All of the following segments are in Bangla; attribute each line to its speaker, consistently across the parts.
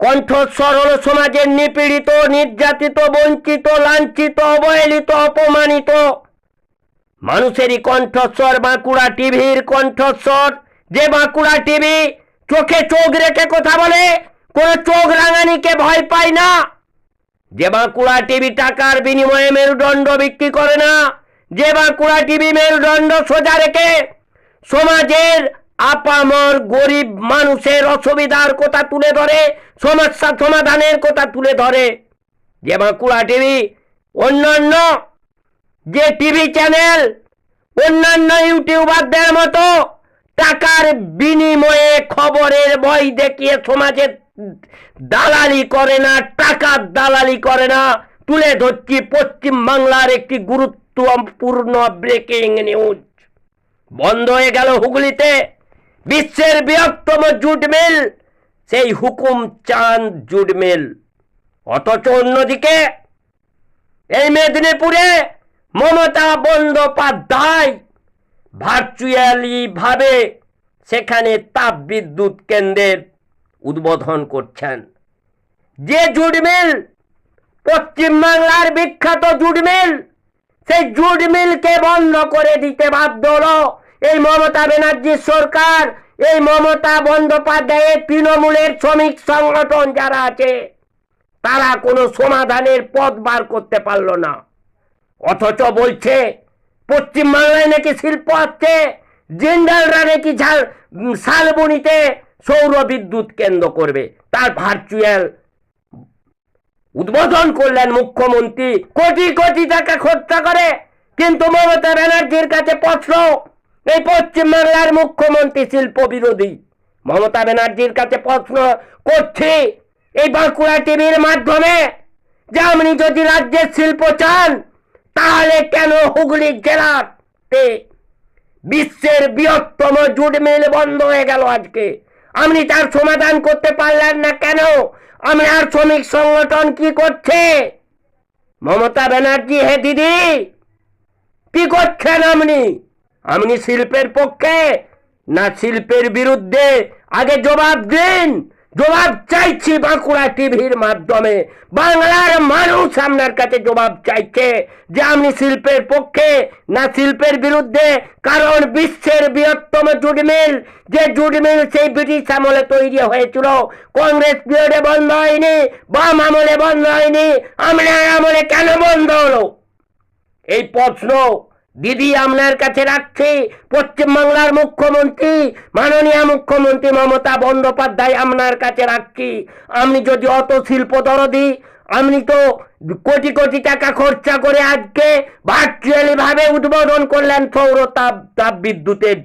Speaker 1: কণ্ঠস্বর হল সমাজের নিপীড়িত, নির্যাতিত, বঞ্চিত, লাঞ্ছিত, অবহেলিত, অপমানিত। মানুষেরই কণ্ঠস্বর বাঁকুড়া টিভির কণ্ঠস্বর। যে বাঁকুড়া টিভি চোখে চোখ রেখে কথা বলে, কোনো চোখ রাঙানিকে ভয় পায় না। যে বাঁকুড়া টিভি টাকার বিনিময়ে মেরুদণ্ড বিক্রি করে না, যে বাঁকুড়া টিভি মেরুদণ্ড সোজা রেখে সমাজের আপামর গরিব মানুষের অসুবিধার কথা তুলে ধরে সমস্যা সমাধানের কথা তুলে ধরে। যে বাঁকুড়া টিভি, অন্যান্য যে টিভি চ্যানেল, অন্যান্য ইউটিউবারদের মতো টাকার বিনিময়ে খবরের বই দেখিয়ে সমাজের দালালি করে না, টাকার দালালি করে না। তুলে ধরছি পশ্চিম বাংলার একটি গুরুত্বপূর্ণ ব্রেকিং নিউজ। বন্ধ হয়ে গেল হুগলিতে। বিশ্বের বৃহত্তম জুট মিল সেই হুকুম চাঁদ জুট মিল অথচ অন্যদিকে এই মেদিনীপুরে মমতা বন্দ্যোপাধ্যায় ভার্চুয়ালি ভাবে সেখানে তাপ বিদ্যুৎ কেন্দ্রের উদ্বোধন করছেন। যে জুট মিল পশ্চিমবাংলার বিখ্যাত জুট মিল সেই জুট মিলকে বন্ধ করে দিতে বাধ্য হলো এই মমতা ব্যানার্জির সরকার। এই মমতা বন্দ্যোপাধ্যায়ের তৃণমূলের শ্রমিক সংগঠন যারা আছে, তারা কোনো সমাধানের পথ বার করতে পারল না। অথচ বলছে, পশ্চিমবাংলায় নাকি শিল্প আছে জিন্দালরা নাকি ঝাল শালবনিতে সৌর বিদ্যুৎ কেন্দ্র করবে। তার ভার্চুয়াল উদ্বোধন করলেন মুখ্যমন্ত্রী। কোটি কোটি টাকা খরচা করে, কিন্তু মমতা ব্যানার্জির কাছে প্রশ্ন এই পশ্চিমবাংলার মুখ্যমন্ত্রী শিল্প বিরোধী। মমতা ব্যানার্জির কাছে প্রশ্ন করছি, এই বাঁকুড়া টিভির মাধ্যমে যে আপনি যদি রাজ্যের শিল্প চান, তাহলে কেন হুগলি জেলাতে বিশ্বের বৃহত্তম জুট মিল বন্ধ হয়ে গেল আজকে? আপনি তার সমাধান করতে পারলেন না কেন? আপনার শ্রমিক সংগঠন কি করছে? মমতা ব্যানার্জি, হে দিদি, কি করছেন আপনি? আপনি শিল্পের পক্ষে, না শিল্পের বিরুদ্ধে। আগে জবাব দিন। জবাব চাইছি বাঁকুড়া টিভির মাধ্যমে। বাংলার মানুষ আপনার কাছে জবাব চাইছে যে আপনি শিল্পের পক্ষে, না শিল্পের বিরুদ্ধে। কারণ বিশ্বের বৃহত্তম জুট মিল, যে জুট মিল সেই ব্রিটিশ আমলে তৈরি হয়েছিল। কংগ্রেস পিরিয়ডে বন্ধ হয়নি, বাম আমলে বন্ধ হয়নি। আপনার আমলে কেন বন্ধ হলো? এই প্রশ্ন দিদি আপনার কাছে রাখছি। পশ্চিমবাংলার মুখ্যমন্ত্রী, মাননীয় মুখ্যমন্ত্রী মমতা বন্দ্যোপাধ্যায় আপনার কাছে রাখছি। আপনি যদি অত শিল্প দরদি আপনি তো কোটি কোটি টাকা খরচা করে আজকে ভার্চুয়ালি ভাবে উদ্বোধন করলেন সৌর তাপ তাপ বিদ্যুতের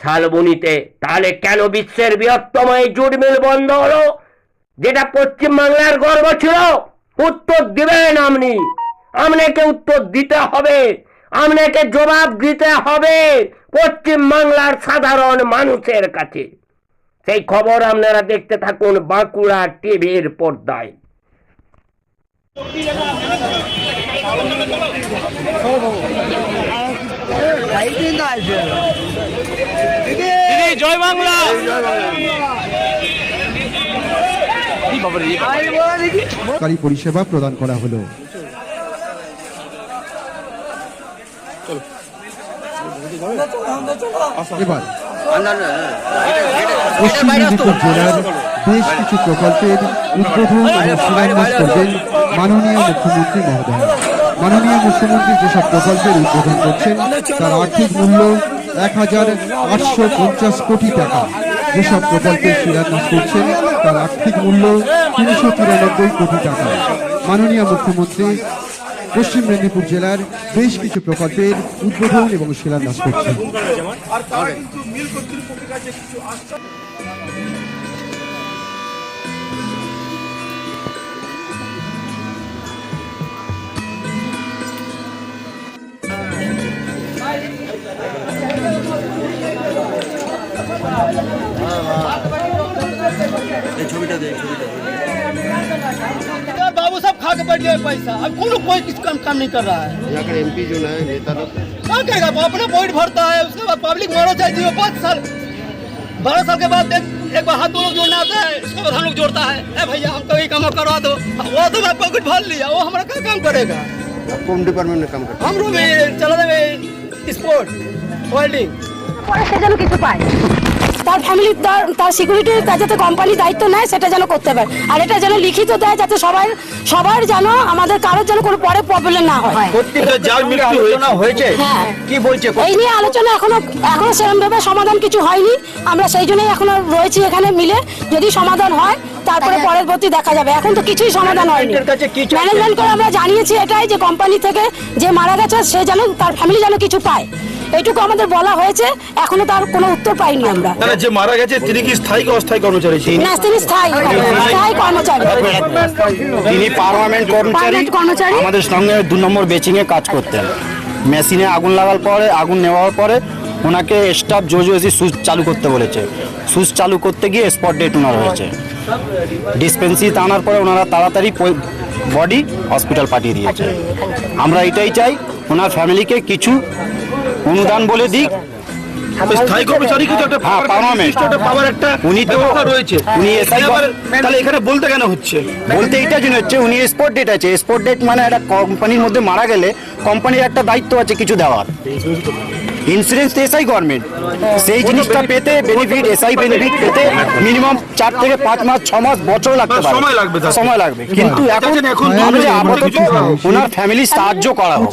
Speaker 1: শালবনিতে। তাহলে কেন বিশ্বের বৃহত্তম এই জুট মিল বন্ধ হলো? যেটা পশ্চিমবাংলার গর্ব ছিল, উত্তর দিবেন আপনি। আপনাকে উত্তর দিতে হবে আপনাকে জবাব দিতে হবে পশ্চিম বাংলার সাধারণ মানুষের কাছে। সেই খবর আপনারা দেখতে থাকুন বাঁকুড়া টিভির পর্দায়।
Speaker 2: জয় বাংলা।
Speaker 3: সরকারি পরিষেবা প্রদান করা হলো। এবার পশ্চিম মেদিনীপুর জেলার বেশ কিছু প্রকল্পের উদ্বোধন এবং শিলান্যাস করবেন মাননীয় মুখ্যমন্ত্রী মহোদয়। মাননীয় মুখ্যমন্ত্রী যেসব প্রকল্পের উদ্বোধন করছেন তার আর্থিক মূল্য এক হাজার আটশো পঞ্চাশ কোটি টাকা। যেসব প্রকল্পের শিলান্যাস করছেন তার আর্থিক মূল্য তিনশো তিরানব্বই কোটি টাকা। মাননীয় মুখ্যমন্ত্রী পশ্চিম মেদিনীপুর জেলার বেশ কিছু প্রকল্পের উদ্বোধন এবং শিলান্যাস করছেন
Speaker 4: Thank you. बैठ गए पैसा अब कौन कोई किस काम काम नहीं कर रहा है
Speaker 5: यहाँ का एमपी जो है नेता लोग
Speaker 4: क्या करेगा वो अपना पॉइंट भरता है उसके बाद पब्लिक मारो चाहे जियो पाँच साल बारह साल के बाद एक एक बार हाथ दो लोग जोड़ना आता है उसके बाद हम लोग जोड़ता है ए भैया हम कभी काम करवा दो वो तो मैं पॉकेट भर लिया वो हमारा क्या काम करेगा
Speaker 5: आप कौन डिपार्टमेंट में काम करते
Speaker 4: हम लोग भी चला देवे स्पोर्ट वेल्डिंग
Speaker 6: পরে সে যেন কিছু পায় তার ফ্যামিলি তার তার সিকিউরিটি তার যাতে কোম্পানি দায়িত্ব নেয় সেটা যেন করতে পারে। আর এটা যেন লিখিত দেয় যাতে সবাই সবার যেন আমাদের কারোর যেন কোনো পরে প্রবলেম না হয়।
Speaker 2: যার মৃত্যু হয়েছে।
Speaker 6: হ্যাঁ।
Speaker 2: কি বলছে
Speaker 6: এই নিয়ে আলোচনা এখনও এখনও সেরকম ভাবে সমাধান কিছু হয়নি। আমরা সেই জন্যই এখনও রয়েছি এখানে মিলে। যদি সমাধান হয় তারপরে পরবর্তী দেখা যাবে। এখন তো কিছুই সমাধান হয়নি? ম্যানেজমেন্ট করে আমরা জানিয়েছি এটাই যে কোম্পানি থেকে যে মারা গেছে সে যেন তার ফ্যামিলি যেন কিছু পায়। এইটুকু আমাদের বলা হয়েছে এখনও তার কোনো উত্তর পাইনি আমরা।
Speaker 2: তাহলে যে মারা গেছে তিনি কি স্থায়ী কি অস্থায়ী কর্মচারী ছিলেন?
Speaker 6: না তিনি স্থায়ী স্থায়ী কর্মচারী
Speaker 7: তিনি পার্মানেন্ট কর্মচারী।
Speaker 6: কর্মচারী।
Speaker 7: আমাদের সঙ্গে দু নম্বর বেচিং এ কাজ করতেন। মেশিনে আগুন লাগার পরে আগুন নেওয়ার পরে ওনাকে স্টাফ জোজো এসে সুইচ চালু করতে বলেছে। সুইচ চালু করতে গিয়ে স্পট ডেট ওনার হয়েছে। ডিসপেন্সি আনার পরে ওনারা তাড়াতাড়ি বডি হসপিটাল পাঠিয়ে দিয়েছে। আমরা এটাই চাই ওনার ফ্যামিলিকে কিছু অনুদান বলে দিক।
Speaker 2: স্থায়ী একটা
Speaker 7: হ্যাঁ,
Speaker 2: পাওয়ার একটা
Speaker 7: উনি তো-
Speaker 2: রয়েছে।
Speaker 7: উনি
Speaker 2: তাহলে এখানে বলতে কেন হচ্ছে?
Speaker 7: বলতে এইটা জন্য হচ্ছে উনি স্পট ডেট আছে। স্পট ডেট মানে একটা কোম্পানির মধ্যে মারা গেলে কোম্পানির একটা দায়িত্ব আছে কিছু দেওয়ার। ইন্স্যুরেন্স তো এসআই গভর্নমেন্ট সেই জিনিসটা পেতে বেনিফিট এসআই বেনিফিট পেতে মিনিমাম চার থেকে পাঁচ মাস ছ মাস বছর লাগতে পারে।
Speaker 2: সময় লাগবে
Speaker 7: সময় লাগবে। কিন্তু এখন
Speaker 2: এখন
Speaker 7: আপাতত ওনার ফ্যামিলি সাহায্য করা হোক।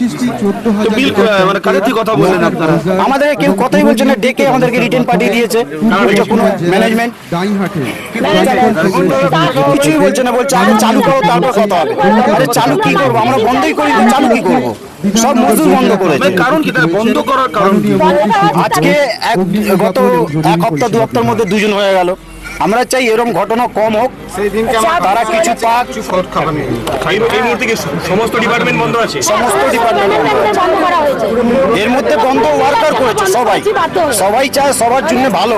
Speaker 2: মানে কথা বললেন আপনারা?
Speaker 7: আমাদের কেউ কথাই বলছে না ডেকে আমাদেরকে রিটার্ন পাঠিয়ে দিয়েছে। কোনো ম্যানেজমেন্ট কিছুই বলছে না বলছে আগে চালু করো তারপর কথা হবে। আরে চালু কি করব? আমরা বন্ধই করি চালু কি করব? সব মজদুর বন্ধ করেছে।
Speaker 2: কারণ কি? বন্ধ করার কারণ
Speaker 7: আজকে এক গত এক হপ্তাহ দু হপ্তাহের মধ্যে দুজন হয়ে গেল। আমরা চাই এরকম ঘটনা কম হোক। তারা কিছু পাক।
Speaker 2: এই মুহূর্তে কি সমস্ত ডিপার্টমেন্ট বন্ধ আছে?
Speaker 7: সমস্ত ডিপার্টমেন্ট
Speaker 6: বন্ধ করা হয়েছে।
Speaker 7: এর মধ্যে বন্ধ ওয়ার্কার করেছে সবাই। সবাই চায় সবার জন্য ভালো।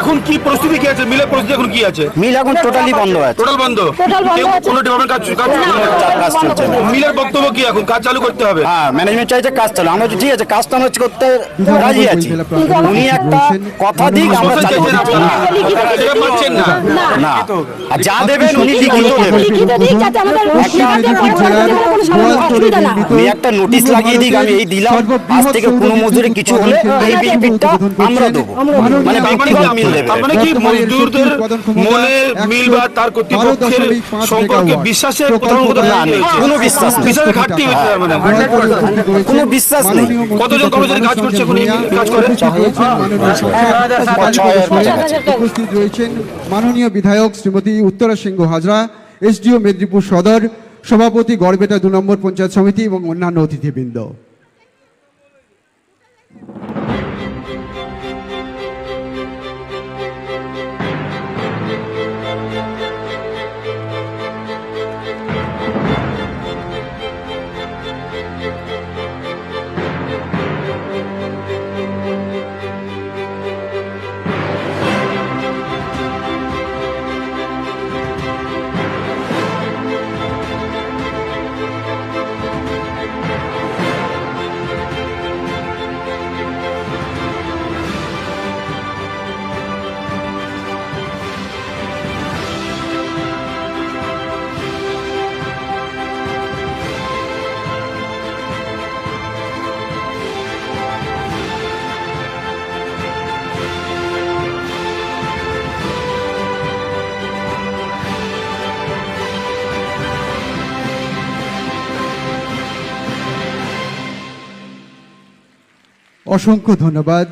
Speaker 2: এখন কি পরিস্থিতি কি আছে? মিলের পরিস্থিতি এখন কি আছে?
Speaker 7: মিল এখন টোটালি বন্ধ আছে।
Speaker 2: টোটাল বন্ধ? কোনো ডিপার্টমেন্ট কাজ কাজ
Speaker 7: কাজ চলছে
Speaker 2: মিলের বক্তব্য কি এখন? কাজ চালু করতে হবে।
Speaker 7: হ্যাঁ ম্যানেজমেন্ট চাইছে কাজ চালু। আমরা ঠিক আছে কাজটা আমরা করতে রাজি আছি। উনি একটা কথা দিক আমরা চালু
Speaker 2: চাইছেন
Speaker 7: করছি।
Speaker 2: আপনারা সেটা মানছেন না
Speaker 7: না আর যা দেবেন উনি লিখিত দেবেন
Speaker 6: হয়।
Speaker 7: একটা নোটিশ লাগিয়ে দিক আমি এই দিলাম আজ থেকে কোনো মজুরি কিছু হলে এই বেনিফিটটা আমরা দেবো মানে ব্যক্তিগত মিল দেবে
Speaker 2: তার মানে কি মজদুরদের মনে মিল বা তার কর্তৃপক্ষের সম্পর্কে বিশ্বাসের কোথাও কোথাও
Speaker 7: না, নেই। কোনো বিশ্বাস
Speaker 2: বিশ্বাসের ঘাটতি হচ্ছে মানে
Speaker 7: কোনো বিশ্বাস নেই।
Speaker 2: কতজন কর্মচারী কাজ করছে এখন কাজ করে?
Speaker 3: উপস্থিত রয়েছেন মাননীয় বিধায়ক শ্রীমতী উত্তরা সিংহ হাজরা, এসডিও মেদিনীপুর সদর, সভাপতি গড়বেটা দু নম্বর পঞ্চায়েত সমিতি এবং অন্যান্য অতিথিবৃন্দ। অসংখ্য ধন্যবাদ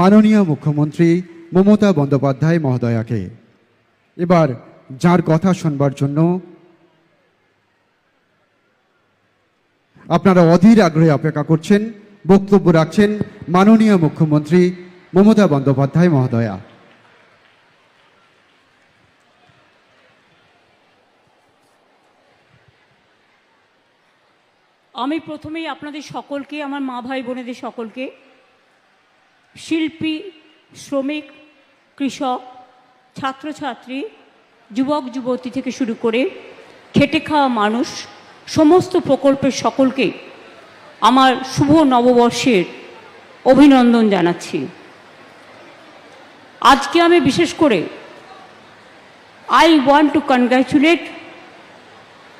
Speaker 3: মাননীয় মুখ্যমন্ত্রী মমতা বন্দ্যোপাধ্যায় মহোদয়াকে। এবার যার কথা শুনবার জন্য আপনারা অধীর আগ্রহে অপেক্ষা করছেন, বক্তব্য রাখছেন মাননীয় মুখ্যমন্ত্রী মমতা বন্দ্যোপাধ্যায় মহোদয়া।
Speaker 8: আমি প্রথমেই আপনাদের সকলকে, আমার মা ভাই বোনেদের সকলকে শিল্পী, শ্রমিক, কৃষক, ছাত্রছাত্রী, যুবক, যুবতী থেকে শুরু করে খেটে খাওয়া মানুষ, সমস্ত প্রকল্পের সকলকে আমার শুভ নববর্ষের অভিনন্দন জানাচ্ছি। আজকে আমি বিশেষ করে I want to congratulate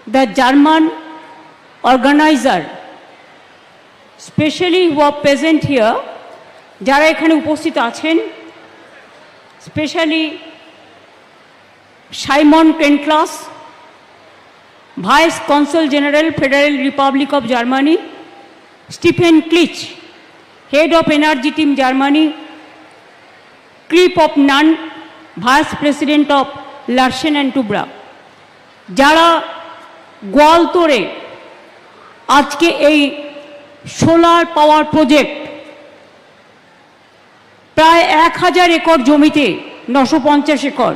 Speaker 8: the German organiser specially who are present here যারা এখানে উপস্থিত আছেন, specially Simon Penclass vice consul general, federal republic of Germany, Stephen Klich, head of energy team Germany, Krip of Nan, vice president of Larsen and Toubro. যারা গোয়ালতোড়ে আজকে এই সোলার পাওয়ার প্রজেক্ট প্রায় এক হাজার একর জমিতে নশো পঞ্চাশ একর।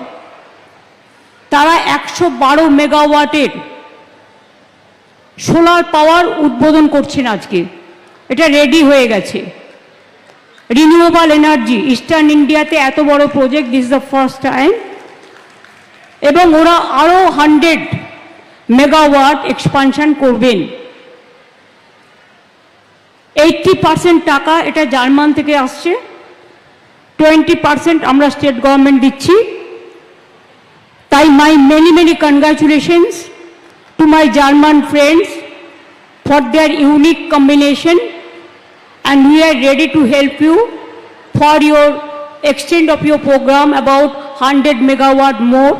Speaker 8: তারা একশো বারো মেগাওয়াটের সোলার পাওয়ার উদ্বোধন করছেন আজকে। এটা রেডি হয়ে গেছে। রিনিউয়েবল এনার্জি, ইস্টার্ন ইন্ডিয়াতে এত বড় project, this the first time. এবং ওরা আরও হান্ড্রেড মেগাওয়াট এক্সপানশন করবেন। এইটটি পার্সেন্ট টাকা এটা জার্মান থেকে আসছে। টোয়েন্টি পার্সেন্ট আমরা স্টেট গভর্নমেন্ট দিচ্ছি তাই my many many congratulations to my German friends for their unique combination and we are ready to help you for your extent of your program about 100 megawatt more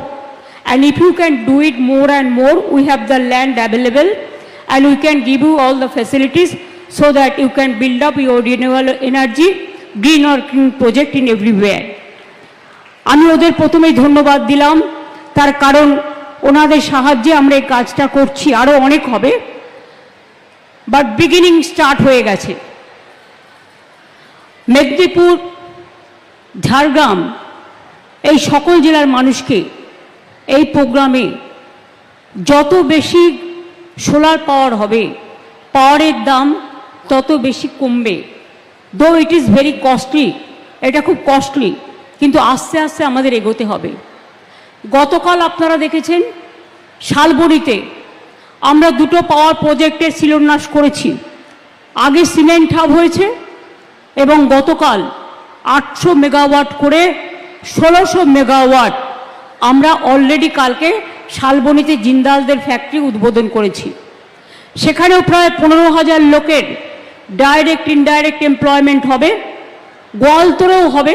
Speaker 8: and if you can do it more and more we have the land available and we can give you all the facilities so that you can build up your renewable energy Or clean project in everywhere. আমি ওদের প্রথমেই ধন্যবাদ দিলাম। তার কারণ ওনাদের সাহায্যে আমরা এই কাজটা করছি আরও অনেক হবে। বাট বিগিনিং স্টার্ট হয়ে গেছে। মেদিনীপুর, ঝাড়গ্রাম, এই সকল জেলার মানুষকে এই প্রোগ্রামে যত বেশি সোলার পাওয়ার হবে, পাওয়ারের দাম তত বেশি কমবে। দো ইট ইজ ভেরি কস্টলি এটা খুব কস্টলি কিন্তু আস্তে আস্তে আমাদের এগোতে হবে। গতকাল আপনারা দেখেছেন, শালবড়িতে আমরা দুটো পাওয়ার প্রজেক্টের শিলান্যাস করেছি। আগে সিমেন্ট হাব হয়েছে এবং গতকাল আটশো মেগাওয়াট করে ষোলোশো মেগাওয়াট আমরা অলরেডি কালকে শালবনিতে জিন্দালদের ফ্যাক্টরি উদ্বোধন করেছি। সেখানেও প্রায় পনেরো হাজার লোকের ডাইরেক্ট ইনডাইরেক্ট এমপ্লয়মেন্ট হবে গোয়ালতরেও হবে,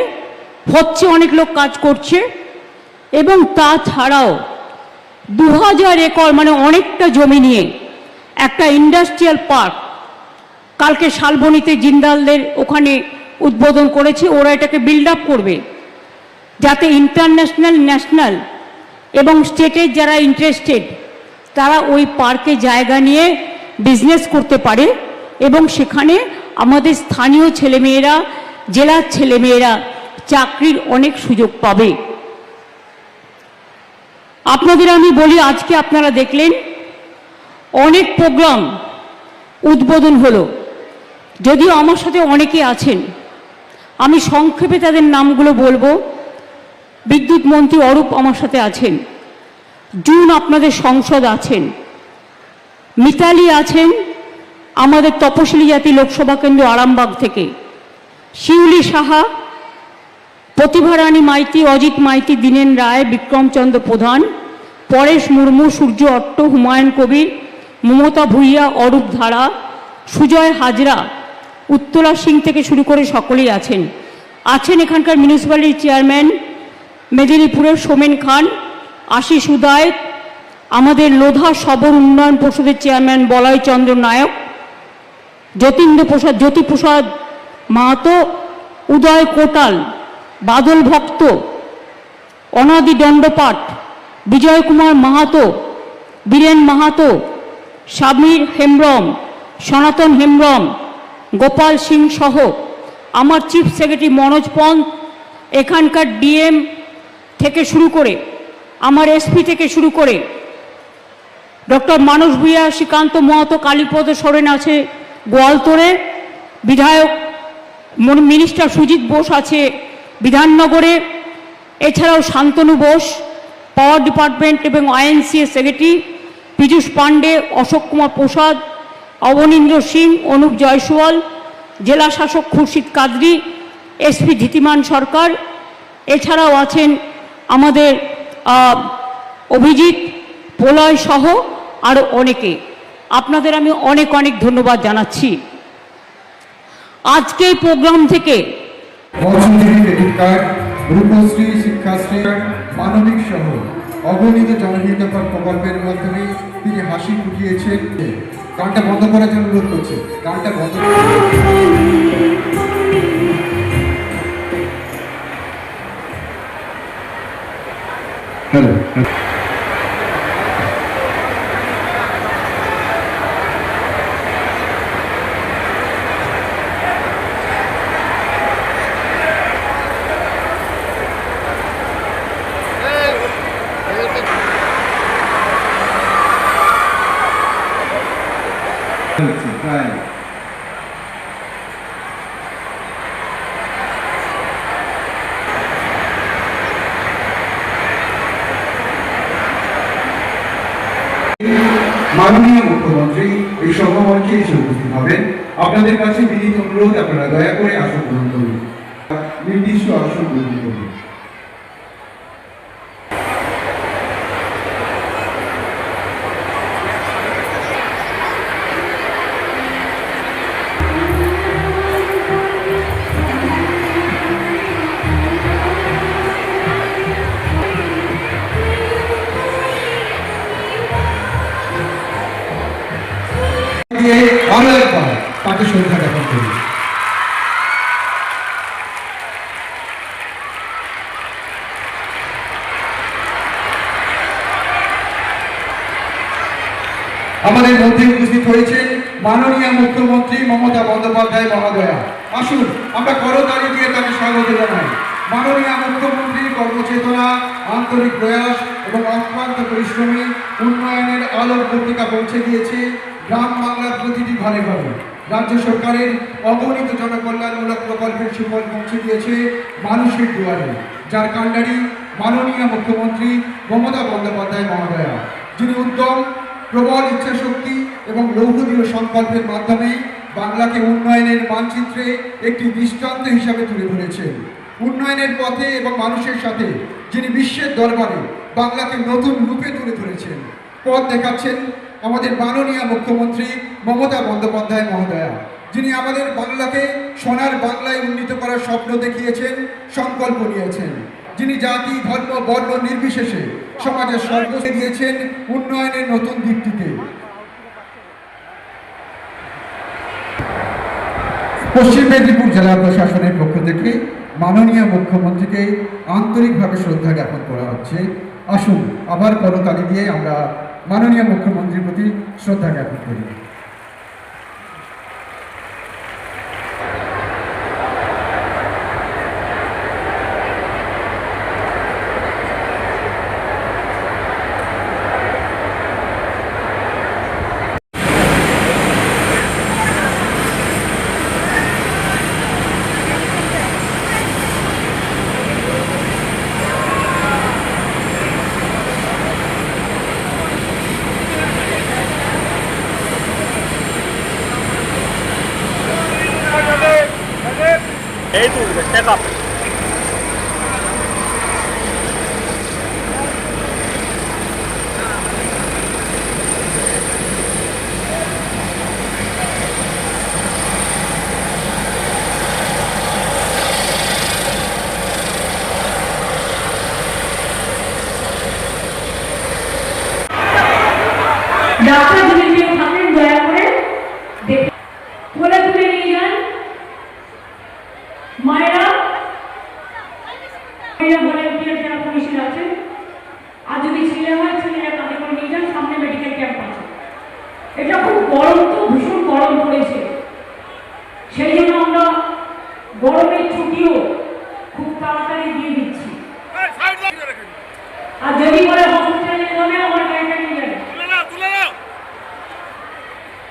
Speaker 8: হচ্ছে অনেক লোক কাজ করছে, এবং তাছাড়াও দু হাজার একর মানে অনেকটা জমি নিয়ে একটা ইন্ডাস্ট্রিয়াল পার্ক কালকে শালবনিতে জিন্দালদের ওখানে উদ্বোধন করেছে, ওরা এটাকে বিল্ড আপ করবে, যাতে ইন্টারন্যাশনাল ন্যাশনাল এবং স্টেটের যারা ইন্টারেস্টেড তারা ওই পার্কে জায়গা নিয়ে বিজনেস করতে পারে। এবং সেখানে আমাদের স্থানীয় ছেলেমেয়েরা, জেলার ছেলেমেয়েরা চাকরির অনেক সুযোগ পাবে। আপনাদের আমি বলি, আজকে আপনারা দেখলেন, অনেক প্রোগ্রাম উদ্বোধন হলো। যদিও আমার সাথে অনেকে আছেন, আমি সংক্ষেপে তাদের নামগুলো বলব। বিদ্যুৎ মন্ত্রী অরূপ আমার সাথে আছেন, জুন আপনাদের সংসদ আছেন, মিতালি আছেন আমাদের তপশিলি জাতি লোকসভা কেন্দ্র আরামবাগ থেকে। শিউলি সাহা প্রতিভারানী মাইতি, অজিত মাইতি, দীনেন রায়, বিক্রমচন্দ্র প্রধান, পরেশ মুর্মু, সূর্য অট্ট, হুমায়ুন কবির, মমতা ভূঁইয়া, অরূপ ধারা, সুজয় হাজরা উত্তরা সিং থেকে শুরু করে সকলেই আছেন। আছেন এখানকার মিউনিসিপ্যালিটির চেয়ারম্যান মেদিনীপুরের সোমেন খান, আশিস উদায়, আমাদের লোধা সবর উন্নয়ন পরিষদের চেয়ারম্যান বলয় চন্দ্র নায়ক যতীন্দ্র প্রসাদ, জ্যোতিপ্রসাদ মাহাতো, উদয় কোটাল, বাদল ভক্ত, অনাদি দণ্ডপাঠ বিজয় কুমার মাহাতো, বীরেন মাহাতো স্বামীর হেমব্রম, সনাতন হেমব্রম, গোপাল সিং সহ। আমার চিফ সেক্রেটারি মনোজ পন্থ, এখানকার ডিএম থেকে শুরু করে, আমার এসপি থেকে শুরু করে, ডক্টর মানস ভূঁইয়া শ্রীকান্ত মহাতো, কালীপদ, সোরেন আছে গোয়ালতোড়ে বিধায়ক মিনিস্টার সুজিত বোস আছে বিধাননগরে, এছাড়াও শান্তনু বোস, পাওয়ার ডিপার্টমেন্ট এবং আইএনসিএ সেক্রেটারি, পীযূষ পাণ্ডে, অশোক কুমার প্রসাদ, অবনীন্দ্র সিং, অনুপ জয়সওয়াল, জেলা শাসক খুরশিদ কাদরি, এসপি ধীতিমান সরকার, এছাড়াও আছেন আমাদের অভিজিৎ, প্রলয় সহ আরও অনেকে। আপনাদের আমি অনেক অনেক ধন্যবাদ জানাচ্ছি। আজকে এই প্রোগ্রাম থেকে
Speaker 3: রূপশ্রী শিক্ষাশ্রী মানবিক সহ অগণিত জনহিতকর প্রকল্পের মাধ্যমে তিনি হাসি ফুটিয়েছেন। গানটা বন্ধ করার জন্য অনুরোধ করছে। গানটা বন্ধ হ্যালো প্রায় মাননীয় মুখ্যমন্ত্রী, এই সভামঞ্চে এসে উপস্থিত হবেন। আপনাদের কাছে বিনীত অনুরোধ, আপনারা দয়া করে আসন গ্রহণ করুন। নির্দিষ্ট আসন গ্রহণ করুন। দিয়ে আরও একবার তাকে শ্রদ্ধা জ্ঞাপন করি। আমাদের মধ্যে উপস্থিত হয়েছেন মাননীয় মুখ্যমন্ত্রী মমতা বন্দ্যোপাধ্যায় মহোদয়া। আসুন, আমরা করতালি দিয়ে তাকে স্বাগত জানাই। মাননীয় মুখ্যমন্ত্রীর কর্মচেতনা, আন্তরিক প্রয়াস এবং অক্লান্ত পরিশ্রমে উন্নয়নের আলোর পত্রিকা পৌঁছে দিয়েছে। গ্রাম বাংলার প্রতিটি ঘরে ঘরে রাজ্য সরকারের অগণিত জনকল্যাণমূলক প্রকল্পের সুফল পৌঁছে দিয়েছে মানুষের দুয়ারে। যার কাণ্ডারি মাননীয় মুখ্যমন্ত্রী মমতা বন্দ্যোপাধ্যায় মহোদয়া, যিনি উদ্যম, প্রবল ইচ্ছাশক্তি এবং লৌহদীয় সংকল্পের মাধ্যমে বাংলাকে উন্নয়নের মানচিত্রে একটি দৃষ্টান্ত হিসাবে তুলে ধরেছেন। উন্নয়নের পথে এবং মানুষের সাথে যিনি বিশ্বের দরবারে বাংলাকে নতুন রূপে তুলে ধরেছেন, পথ দেখাচ্ছেন আমাদের মাননীয় মুখ্যমন্ত্রী মমতা বন্দ্যোপাধ্যায় মহোদয়া, যিনি আমাদের বাংলাকে সোনার বাংলায় উন্নীত করার স্বপ্ন দেখিয়েছেন, সংকল্প নিয়েছেন। যিনি জাতি, ধর্ম, বর্ণ নির্বিশেষে সমাজের সর্বস্ব দিয়েছেন উন্নয়নের নতুন দিকটিতে। পশ্চিম মেদিনীপুর জেলা প্রশাসনের পক্ষ থেকে মাননীয় মুখ্যমন্ত্রীকে আন্তরিকভাবে শ্রদ্ধা জ্ঞাপন করা হচ্ছে। আসুন, আবার করতালি দিয়ে আমরা মাননীয় মুখ্যমন্ত্রীর প্রতি শ্রদ্ধা জ্ঞাপন করি।
Speaker 8: edulge মায়েরা ভলেন্টিয়ার যারা পুলিশের আছেন আর যদি ছেলে হয় ছেলেরা তাদের করে নিয়ে যান সামনে মেডিকেল ক্যাম্প আছে। এটা খুব গরম তো ভীষণ গরম পড়েছে। সেই জন্য আমরা গরমের ছুটিও খুব তাড়াতাড়ি দিয়ে দিচ্ছি। আর যদি বলে হসপিটালে যাবে আমার গাড়িটা নিয়ে যাবে।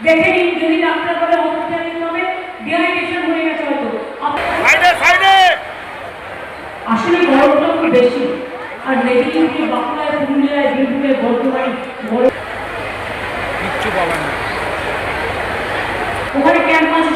Speaker 8: দেখে নিন যদি ডাক্তার বলে আসলে গরমটা খুব বেশি। আর নেগেটিভকে বাঁকুড়ায় পুরুলিয়ায় বীরভূমে বলতে পারি ওখানে ক্যাম্পাস